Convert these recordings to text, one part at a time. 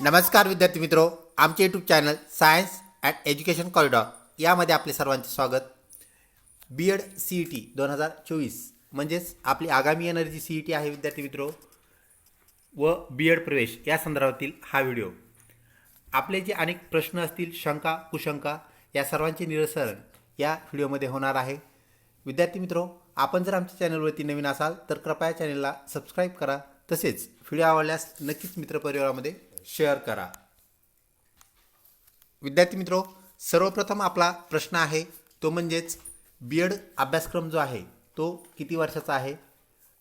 नमस्कार विद्यार्थी मित्रो आमचे YouTube channel science and education corridor यामध्ये आपले सर्वांचे स्वागत. B Ed C E T दोन हजार चोवीस म्हणजेच आपली आगामी येणारी जी सी ई टी आहे विद्यार्थी मित्रो व बी एड प्रवेश या संदर्भातील हा व्हिडिओ आपले जे अनेक प्रश्न असतील शंका कुशंका या सर्वांचे निरसन या व्हिडिओमध्ये होणार आहे. विद्यार्थी मित्रो आपण जर आमच्या चॅनलवरती नवीन असाल तर कृपया चॅनलला सबस्क्राईब करा. तसेच व्हिडिओ आवडल्यास नक्कीच मित्रपरिवारामध्ये शेअर करा. विद्यार्थी मित्रो सर्वप्रथम आपला प्रश्न आहे तो म्हणजेच बी एड अभ्यासक्रम जो आहे तो किती वर्षाचा आहे?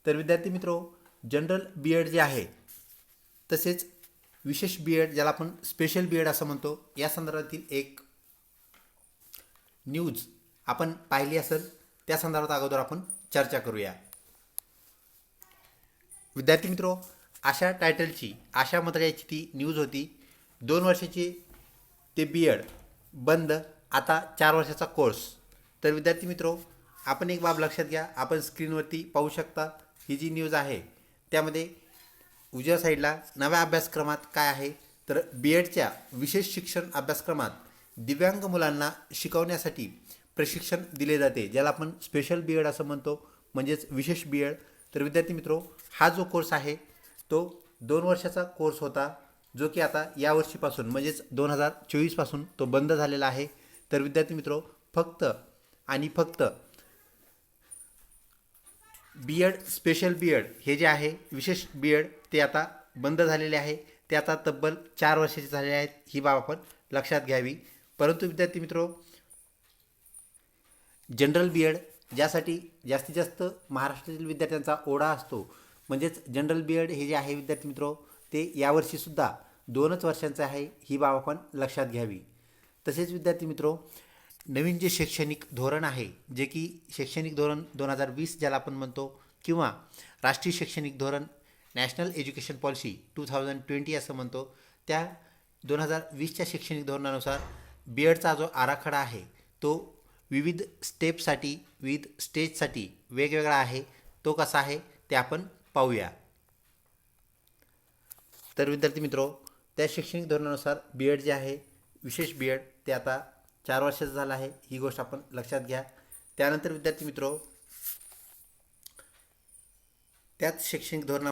तर विद्यार्थी मित्रो जनरल बी एड जे आहे तसेच विशेष बी एड ज्याला आपण स्पेशल बी एड असं म्हणतो या संदर्भातील एक न्यूज आपण पाहिली असेल त्या संदर्भात अगोदर आपण चर्चा करूया. विद्यार्थी मित्रो अशा टायटलची अशा मतळ्याची ती न्यूज होती. दोन वर्षाची ते बी एड बंद. आता चार वर्षाचा कोर्स तर विद्यार्थी मित्रो आपण एक बाब लक्षात घ्या. आपण स्क्रीनवरती पाहू शकता. ही जी न्यूज आहे त्यामध्ये उजव्या साईडला नव्या अभ्यासक्रमात काय आहे? तर बी एडच्या विशेष शिक्षण अभ्यासक्रमात दिव्यांग मुलांना शिकवण्यासाठी प्रशिक्षण दिले जाते. ज्याला आपण स्पेशल बी एड असं म्हणतो. म्हणजेच विशेष बी एड तर विद्यार्थी मित्रो हा जो कोर्स आहे तो दोन वर्षाचा कोर्स होता जो की आता या वर्षीपासून म्हणजेच दोन हजार चोवीसपासून तो बंद झालेला आहे. तर विद्यार्थी मित्रो फक्त आणि फक्त B Ed special B Ed हे जे आहे विशेष बी एड ते आता बंद झालेले आहे. ते आता तब्बल चार वर्षाचे झालेले आहेत ही बाब आपण लक्षात घ्यावी. परंतु विद्यार्थी मित्रो जनरल बी एड ज्यासाठी जास्तीत जास्त महाराष्ट्रातील विद्यार्थ्यांचा ओढा असतो म्हणजेच जनरल बी एड हे जे आहे विद्यार्थी मित्रो ते यावर्षीसुद्धा दोनच वर्षांचं आहे ही बाब आपण लक्षात घ्यावी. तसेच विद्यार्थी मित्रो नवीन जे शैक्षणिक धोरण आहे जे की शैक्षणिक धोरण दोन हजार वीस ज्याला आपण म्हणतो किंवा राष्ट्रीय शैक्षणिक धोरण national education policy two thousand twenty असं म्हणतो त्या दोन हजार वीसच्या शैक्षणिक धोरणानुसार बी एडचा जो आराखडा आहे तो विविध स्टेपसाठी विविध स्टेजसाठी वेगवेगळा आहे तो कसा आहे ते आपण पाहूया. तर विद्यार्थी मित्रो त्या शैक्षणिक धोरणानुसार बी एड जे आहे विशेष बी एड ते आता चार वर्षाचं झालं आहे ही गोष्ट आपण लक्षात घ्या. त्यानंतर विद्यार्थी मित्रो त्याच शैक्षणिक धोरणा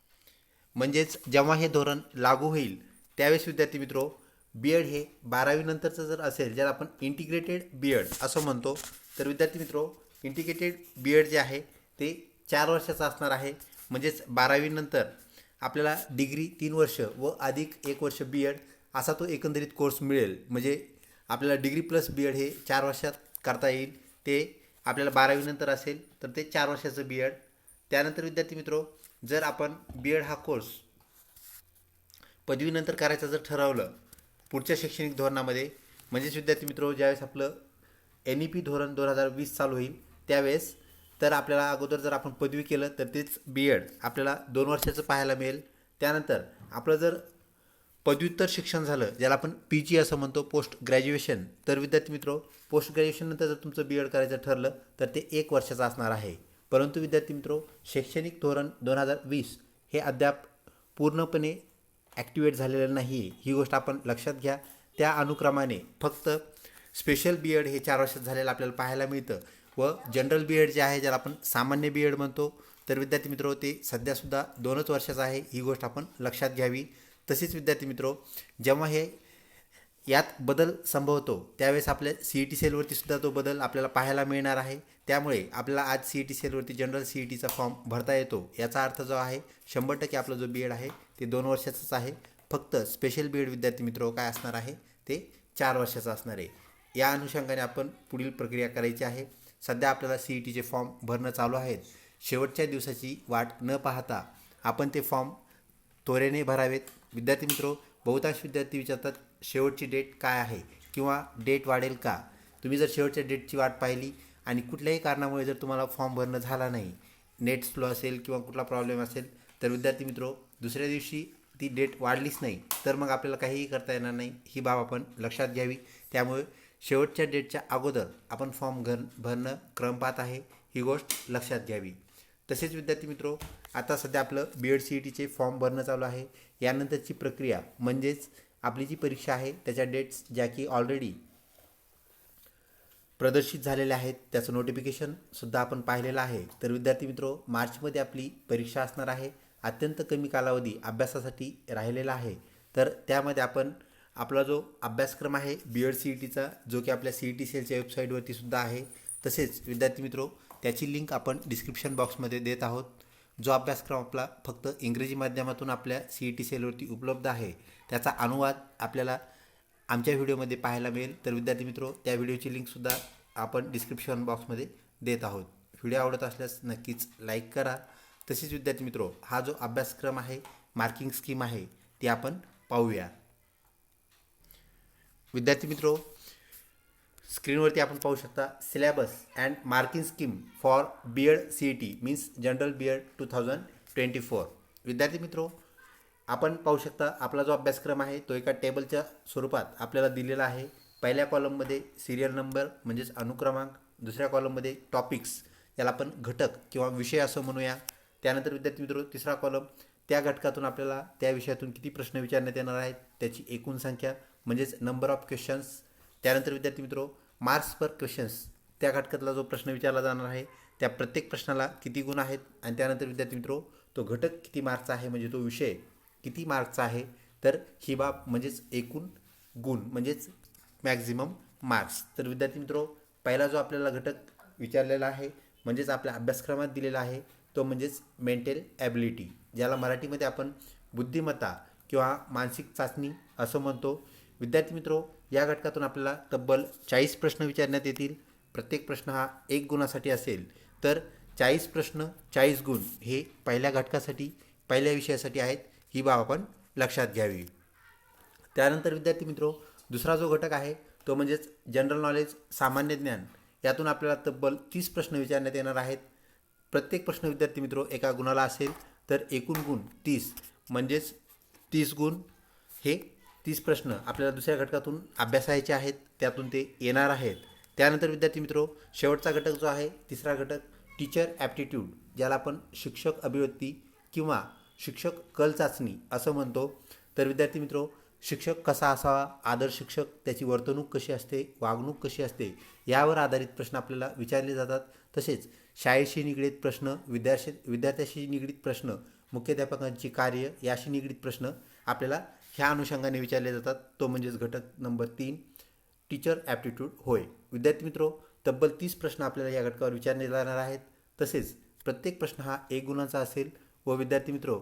म्हणजेच जेव्हा हे धोरण लागू होईल त्यावेळेस विद्यार्थी मित्रो बी एड हे बारावीनंतरचं जर असेल ज्याला आपण इंटिग्रेटेड बी एड असं म्हणतो तर विद्यार्थी मित्रो इंटिग्रेटेड बी एड जे आहे ते चार वर्षाचं असणार आहे. म्हणजेच बारावीनंतर आपल्याला डिग्री तीन वर्ष व अधिक एक वर्ष बी एड असा तो एकंदरीत कोर्स मिळेल. म्हणजे आपल्याला डिग्री प्लस बी एड हे चार वर्षात करता येईल. ते आपल्याला बारावीनंतर असेल तर ते चार वर्षाचं बी एड त्यानंतर विद्यार्थी मित्रो जर आपण बी एड हा कोर्स पदवीनंतर करायचं जर ठरवलं पुढच्या शैक्षणिक धोरणामध्ये म्हणजेच विद्यार्थी मित्रो ज्यावेळेस आपलं एन ई पी धोरण दोन हजार वीस चालू होईल त्यावेळेस तर आपल्याला अगोदर जर आपण पदवी केलं तर तेच बी एड आपल्याला दोन वर्षाचं पाहायला मिळेल. त्यानंतर आपलं जर पदव्युत्तर शिक्षण झालं ज्याला आपण पी जी असं म्हणतो पोस्ट ग्रॅज्युएशन तर विद्यार्थी मित्रो पोस्ट ग्रॅज्युएशननंतर जर तुमचं बी एड करायचं ठरलं तर ते एक वर्षाचं असणार आहे. परंतु विद्यार्थी मित्रो शैक्षणिक धोरण दोन हजार वीस हे अद्याप पूर्णपणे ॲक्टिवेट झालेलं नाही. आहे ही गोष्ट आपण लक्षात घ्या. त्या अनुक्रमाने फक्त स्पेशल बी एड हे चार वर्षात झालेलं आपल्याला पाहायला मिळतं. व जनरल बी एड जे आहे ज्याला आपण सामान्य बी एड म्हणतो तर विद्यार्थी मित्रो ते सध्यासुद्धा दोनच वर्षाचं आहे ही गोष्ट आपण लक्षात घ्यावी. तसेच विद्यार्थी मित्रो जेव्हा हे यात बदल संभवतो त्यावेळेस आपल्या सी ई टी सेलवरती सुद्धा तो बदल आपल्याला पाहायला मिळणार आहे. त्यामुळे आपल्याला आज सी ई टी सेलवरती जनरल सी ई टीचा फॉर्म भरता येतो याचा अर्थ जो आहे शंभर टक्के आपला जो बी एड आहे ते दोन वर्षाचंच आहे. फक्त स्पेशल बी एड विद्यार्थी मित्र काय असणार आहे ते चार वर्षाचं असणार आहे. या अनुषंगाने आपण पुढील प्रक्रिया करायची आहे. सध्या आपल्याला सी ई टीचे फॉर्म भरणं चालू आहेत. शेवटच्या दिवसाची वाट न पाहता आपण ते फॉर्म त्वरेने भरावेत. विद्यार्थी मित्रो बहुतांश विद्यार्थी विचारतात शेवटची डेट काय आहे किंवा डेट वाढेल का? तुम्ही जर शेवटच्या डेटची वाट पाहिली आणि कुठल्याही कारणामुळे जर तुम्हाला फॉर्म भरणं झाला नाही नेट स्लो असेल किंवा कुठला प्रॉब्लेम असेल तर विद्यार्थी मित्रो दुसऱ्या दिवशी ती डेट वाढलीच नाही तर मग आपल्याला काहीही करता येणार नाही. ही बाब आपण लक्षात घ्यावी. त्यामुळे शेवटच्या डेटच्या अगोदर आपण फॉर्म घर भरणं क्रम पाहत आहे ही गोष्ट लक्षात घ्यावी. तसेच विद्यार्थी मित्रो आता सध्या आपलं बी एड सी ई टीचे फॉर्म भरणं चालू आहे. यानंतरची प्रक्रिया म्हणजेच आपली जी परीक्षा आहे त्याच्या डेट्स ज्या की ऑलरेडी प्रदर्शित झालेल्या आहेत त्याचं नोटिफिकेशनसुद्धा आपण पाहिलेलं आहे. तर विद्यार्थी मित्रो मार्चमध्ये आपली परीक्षा असणार आहे. अत्यंत कमी कालावधी अभ्यासासाठी राहिलेला आहे. तर त्यामध्ये आपण आपला जो अभ्यासक्रम आहे बी एड सी ई टीचा जो की आपल्या सी ई टी सेलच्या वेबसाईटवरती सुद्धा आहे तसेच विद्यार्थी मित्रो त्याची लिंक आपण डिस्क्रिप्शन बॉक्समध्ये देत आहोत. जो अभ्यासक्रम आपला फक्त इंग्रजी माध्यमातून आपल्या सी ई टी सेलवरती उपलब्ध आहे त्याचा अनुवाद आपल्याला आमच्या व्हिडिओमध्ये पाहायला मिळेल. तर विद्यार्थी मित्रो त्या व्हिडिओची लिंकसुद्धा आपण डिस्क्रिप्शन बॉक्समध्ये देत आहोत. व्हिडिओ आवडत असल्यास नक्कीच लाईक करा. तसेच विद्यार्थी मित्रो हा जो अभ्यासक्रम आहे मार्किंग स्कीम आहे ती आपण पाहूया. विद्यार्थी मित्रो स्क्रीनवरती आपण पाहू शकता syllabus and marking scheme for B Ed C E T means general B Ed two thousand twenty four विद्यार्थी मित्रो आपण पाहू शकता आपला जो अभ्यासक्रम आहे तो एका टेबलच्या स्वरूपात आपल्याला दिलेला आहे. पहिल्या कॉलममध्ये सिरियल नंबर म्हणजेच अनुक्रमांक दुसऱ्या कॉलममध्ये टॉपिक्स याला आपण घटक किंवा विषय असं म्हणूया. त्यानंतर विद्यार्थी मित्रो तिसरा कॉलम त्या घटकातून आपल्याला त्या विषयातून किती प्रश्न विचारण्यात येणार आहेत त्याची एकूण संख्या म्हणजेच नंबर ऑफ क्वेश्चन्स त्यानंतर विद्यार्थी मित्रो मार्क्स पर क्वेश्चन्स त्या घटकातला जो प्रश्न विचारला जाणार आहे त्या प्रत्येक प्रश्नाला किती गुण आहेत? आणि त्यानंतर विद्यार्थी मित्रो तो घटक किती मार्कचा आहे? म्हणजे तो विषय किती मार्कचा आहे? तर ही बाब म्हणजेच एकूण गुण म्हणजेच मॅक्झिमम मार्क्स तर विद्यार्थी मित्रो पहिला जो आपल्याला घटक विचारलेला आहे म्हणजेच आपल्या अभ्यासक्रमात दिलेला आहे तो म्हणजेच मेंटल ॲबिलिटी ज्याला मराठीमध्ये आपण बुद्धिमत्ता किंवा मानसिक चाचणी असं म्हणतो. विद्यार्थी मित्रो या घटकातून आपल्याला तब्बल चाळीस प्रश्न विचारण्यात येतील. प्रत्येक प्रश्न हा एक गुणासाठी असेल तर चाळीस प्रश्न चाळीस गुण हे पहिल्या घटकासाठी पहिल्या विषयासाठी आहेत ही बाब आपण लक्षात घ्यावी. त्यानंतर विद्यार्थी मित्रो दुसरा जो घटक आहे तो म्हणजेच जनरल नॉलेज सामान्य ज्ञान. यातून आपल्याला तब्बल तीस प्रश्न विचारण्यात येणार आहेत. प्रत्येक प्रश्न विद्यार्थी मित्रो एका गुणाला असेल तर एकूण गुण तीस. म्हणजेच तीस गुण हे तीस प्रश्न आपल्याला दुसऱ्या घटकातून अभ्यासायचे आहेत त्यातून ते येणार आहेत. त्यानंतर विद्यार्थी मित्रो शेवटचा घटक जो आहे तिसरा घटक टीचर ॲप्टिट्यूड ज्याला आपण शिक्षक अभिव्यक्ती किंवा शिक्षक कल चाचणी असं म्हणतो. तर विद्यार्थी मित्रो शिक्षक कसा असावा आदर्श शिक्षक त्याची वर्तणूक कशी असते वागणूक कशी असते यावर आधारित प्रश्न आपल्याला विचारले जातात. तसेच शाळेशी निगडीत प्रश्न विद्यार्थी विद्यार्थ्याशी निगडीत प्रश्न मुख्याध्यापकांची कार्य याशी निगडीत प्रश्न आपल्याला ह्या अनुषंगाने विचारले जातात तो म्हणजेच घटक नंबर तीन टीचर ॲप्टिट्यूड होय. विद्यार्थी मित्रो तब्बल तीस प्रश्न आपल्याला या घटकावर विचारले जाणार आहेत. तसेच प्रत्येक प्रश्न हा एक गुणाचा असेल व विद्यार्थी मित्रो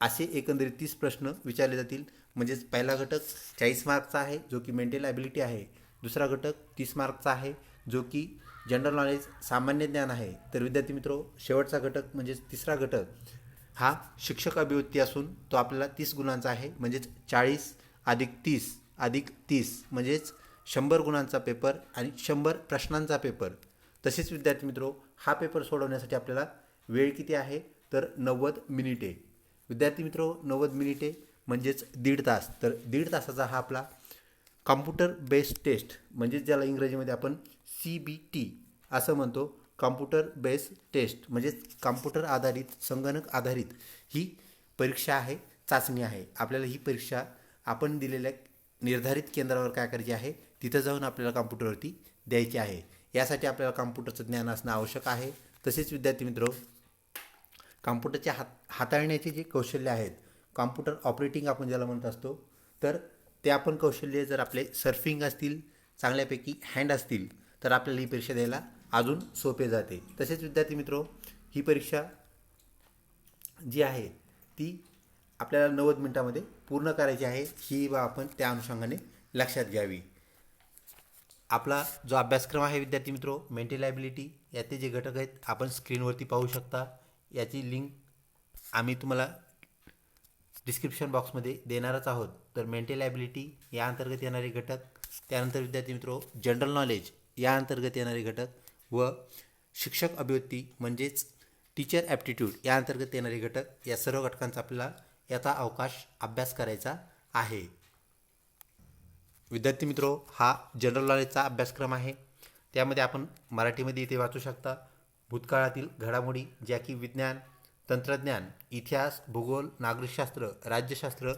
असे एकंदरीत तीस प्रश्न विचारले जातील. म्हणजेच पहिला घटक चाळीस मार्कचा आहे जो की मेंटल ॲबिलिटी आहे. दुसरा घटक तीस मार्कचा आहे जो की जनरल नॉलेज सामान्य ज्ञान आहे. तर विद्यार्थी मित्रो शेवटचा घटक म्हणजेच तिसरा घटक हा शिक्षक अभिवृत्ती असून तो आपल्याला तीस गुणांचा आहे म्हणजेच चाळीस अधिक तीस अधिक तीस म्हणजेच शंभर गुणांचा पेपर आणि शंभर प्रश्नांचा पेपर. तसेच विद्यार्थी मित्रो हा पेपर सोडवण्यासाठी आपल्याला वेळ किती आहे? तर नव्वद मिनिटे. विद्यार्थी मित्रो नव्वद मिनिटे म्हणजेच दीड तास. तर दीड तासाचा हा आपला कॉम्प्युटर बेस्ड टेस्ट म्हणजेच ज्याला इंग्रजीमध्ये आपण सी बी टी असं म्हणतो कॉम्प्युटर बेस्ड टेस्ट म्हणजेच कॉम्प्युटर आधारित संगणक आधारित ही परीक्षा आहे चाचणी आहे. आपल्याला ही परीक्षा आपण दिलेल्या निर्धारित केंद्रावर काय करायची आहे तिथं जाऊन आपल्याला कॉम्प्युटरवरती द्यायची आहे. यासाठी आपल्याला कॉम्प्युटरचं ज्ञान असणं आवश्यक आहे. तसेच विद्यार्थी मित्र कॉम्प्युटरच्या हात हाताळण्याचे जे कौशल्य आहेत कॉम्प्युटर ऑपरेटिंग आपण ज्याला म्हणत असतो तर ते आपण कौशल्य जर आपले सर्फिंग असतील चांगल्यापैकी हँड असतील तर आपल्याला ही परीक्षा द्यायला अजून सोपे जाते. तसेच विद्यार्थी मित्रो ही परीक्षा जी आहे ती आपल्याला नव्वद मिनटामध्ये पूर्ण करायची आहे. ही बा आपण त्या अनुषंगाने लक्षात घ्यावी. आपला जो अभ्यासक्रम आहे विद्यार्थी मित्रो मेंटल ॲबिलिटी याचे जे घटक आहेत आपण स्क्रीनवरती पाहू शकता. याची लिंक आम्ही तुम्हाला डिस्क्रिप्शन बॉक्समध्ये देणारच आहोत. तर मेंटल ॲबिलिटी या अंतर्गत येणारे घटक त्यानंतर विद्यार्थी मित्रो जनरल नॉलेज या अंतर्गत येणारे घटक व शिक्षक अभिव्यक्ती म्हणजेच टीचर ॲप्टिट्यूड या अंतर्गत येणारे घटक या सर्व घटकांचा आपल्याला याचा अवकाश अभ्यास करायचा आहे. विद्यार्थी मित्रो हा जनरल नॉलेजचा अभ्यासक्रम आहे. त्यामध्ये आपण मराठीमध्ये इथे वाचू शकता. भूतकाळातील घडामोडी ज्या की विज्ञान तंत्रज्ञान इतिहास भूगोल नागरिकशास्त्र राज्यशास्त्र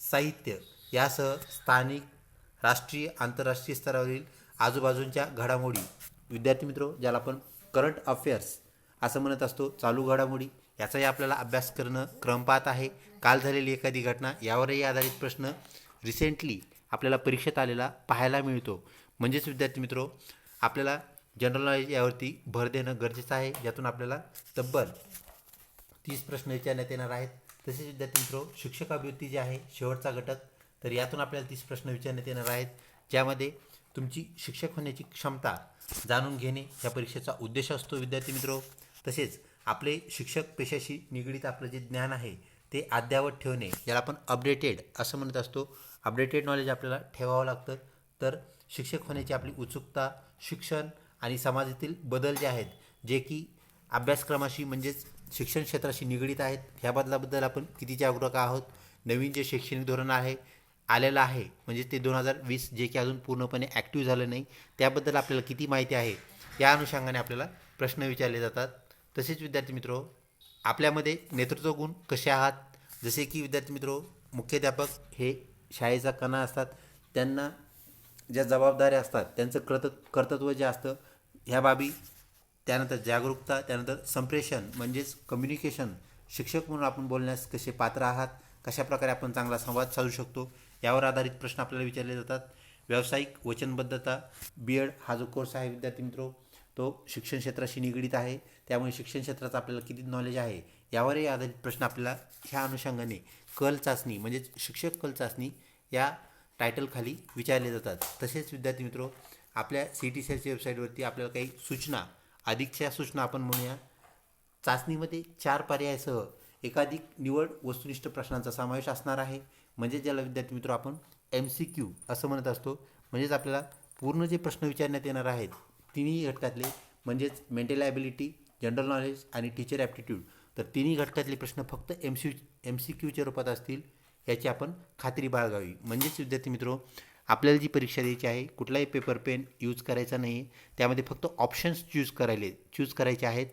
साहित्य यासह स्थानिक राष्ट्रीय आंतरराष्ट्रीय स्तरावरील आजूबाजूंच्या घडामोडी विद्यार्थी मित्रो ज्याला आपण करंट अफेअर्स असं म्हणत असतो चालू घडामोडी याचाही आपल्याला अभ्यास करणं क्रम पाहत आहे. काल झालेली एखादी घटना यावरही आधारित प्रश्न रिसेंटली आपल्याला परीक्षेत आलेला पाहायला मिळतो. म्हणजेच विद्यार्थी मित्रो आपल्याला जनरल नॉलेज यावरती भर देणं गरजेचं आहे. ज्यातून आपल्याला तब्बल तीस प्रश्न विचारण्यात येणार आहेत. तसेच विद्यार्थी मित्रो शिक्षक अभिवृत्ती जी आहे शेवटचा घटक तर यातून आपल्याला तीस प्रश्न विचारण्यात येणार आहेत. ज्यामध्ये तुमची शिक्षक होण्याची क्षमता जाणून घेणे या परीक्षेचा उद्देश असतो विद्यार्थी मित्रो. तसेच आपले शिक्षक पेशाशी निगडीत आपलं जे ज्ञान आहे ते अद्यावत ठेवणे याला आपण अपडेटेड असं म्हणत असतो. अपडेटेड नॉलेज आपल्याला ठेवावं लागतं. तर शिक्षक होण्याची आपली उत्सुकता शिक्षण आणि समाजातील बदल जे आहेत जे की अभ्यासक्रमाशी म्हणजेच शिक्षण क्षेत्राशी निगडीत आहेत ह्या बदलाबद्दल आपण किती जागरूक आहोत? नवीन जे शैक्षणिक धोरण आहे आलेलं आहे. म्हणजे ते दोन हजार वीस जे की अजून पूर्णपणे ॲक्टिव्ह झालं नाही त्याबद्दल आपल्याला किती माहिती आहे? या अनुषंगाने आपल्याला प्रश्न विचारले जातात. तसेच विद्यार्थी मित्रो आपल्यामध्ये नेतृत्व गुण कसे आहात? जसे की विद्यार्थी मित्रो मुख्याध्यापक हे शाळेचा कणा असतात. त्यांना ज्या जबाबदाऱ्या असतात त्यांचं कर्त कर्तृत्व जे असतं ह्या बाबी त्यानंतर जागरूकता त्यानंतर संप्रेषण म्हणजेच कम्युनिकेशन शिक्षक म्हणून आपण बोलण्यास कसे पात्र आहात? कशाप्रकारे आपण चांगला संवाद साधू शकतो यावर आधारित प्रश्न आपल्याला विचारले जातात. व्यावसायिक वचनबद्धता बी एड हा जो कोर्स आहे विद्यार्थी मित्रो तो शिक्षण क्षेत्राशी निगडीत आहे. त्यामुळे शिक्षण क्षेत्राचं आपल्याला किती नॉलेज आहे यावरही आधारित प्रश्न आपल्याला ह्या अनुषंगाने कल चाचणी म्हणजेच शिक्षक कल चाचणी या टायटलखाली विचारले जातात. तसेच विद्यार्थी मित्रो आपल्या सी टी सी वेबसाईटवरती आपल्याला काही सूचना अधिकच्या सूचना आपण म्हणूया. चाचणीमध्ये चार पर्यायासह एकाधिक निवड वस्तुनिष्ठ प्रश्नांचा समावेश असणार आहे. म्हणजे ज्याला विद्यार्थी मित्र आपण एम सी क्यू असं म्हणत असतो. म्हणजेच आपल्याला पूर्ण जे प्रश्न विचारण्यात येणार आहेत तिन्ही घटकातले म्हणजेच मेंटल ॲबिलिटी जनरल नॉलेज आणि टीचर ॲप्टिट्यूड तर तिन्ही घटकातले प्रश्न फक्त एम सी एम सी क्यूच्या रूपात असतील याची आपण खात्री बाळगावी. म्हणजेच विद्यार्थी मित्रो आपल्याला जी परीक्षा द्यायची आहे कुठलाही पेपर पेन यूज करायचा नाही. त्यामध्ये फक्त ऑप्शन्स चूज करायले चूज करायचे आहेत.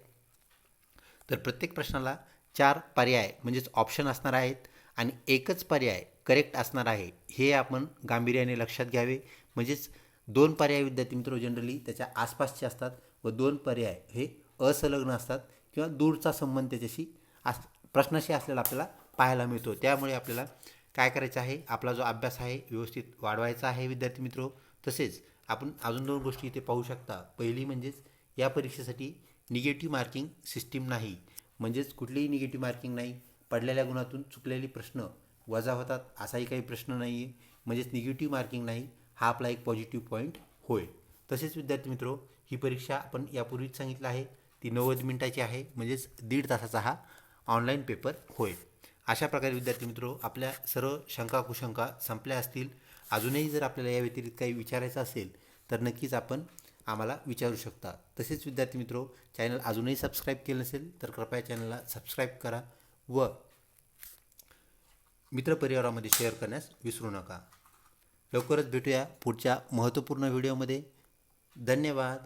तर प्रत्येक प्रश्नाला चार पर्याय म्हणजेच ऑप्शन असणार आहेत आणि एकच पर्याय करेक्ट असणार आहे हे आपण गांभीर्याने लक्षात घ्यावे. म्हणजेच दोन पर्याय विद्यार्थी मित्र जनरली त्याच्या आसपासचे असतात व दोन पर्याय हे असंलग्न असतात किंवा दूरचा संबंध त्याच्याशी अस प्रश्नाशी असलेला आपल्याला पाहायला मिळतो. त्यामुळे आपल्याला काय करायचं आहे? आपला जो अभ्यास आहे व्यवस्थित वाढवायचा आहे विद्यार्थी मित्रो. तसेच आपण अजून दोन गोष्टी इथे पाहू शकता. पहिली म्हणजेच या परीक्षेसाठी निगेटिव्ह मार्किंग सिस्टीम नाही. म्हणजेच कुठलीही निगेटिव्ह मार्किंग नाही. पडलेल्या गुणातून चुकलेले प्रश्न वजा होतात असाही काही प्रश्न नाही आहे म्हणजेच निगेटिव्ह मार्किंग नाही हा आपला एक पॉझिटिव्ह पॉईंट होय. तसेच विद्यार्थी मित्रो ही परीक्षा आपण यापूर्वीच सांगितलं आहे. ती नव्वद मिनिटाची आहे म्हणजेच दीड तासाचा हा ऑनलाईन पेपर होय. अशा प्रकारे विद्यार्थी मित्रो आपल्या सर्व शंका कुशंका संपल्या असतील. अजूनही जर आपल्याला या व्यतिरिक्त काही विचारायचं असेल तर नक्कीच आपण आम्हाला विचारू शकता. तसेच विद्यार्थी मित्रो चॅनल अजूनही सबस्क्राईब केलं नसेल तर कृपया चॅनलला सबस्क्राईब करा व मित्रपरिवारामध्ये शेअर करण्यास विसरू नका. लवकरच भेटूया पुढच्या महत्त्वपूर्ण व्हिडिओमध्ये धन्यवाद.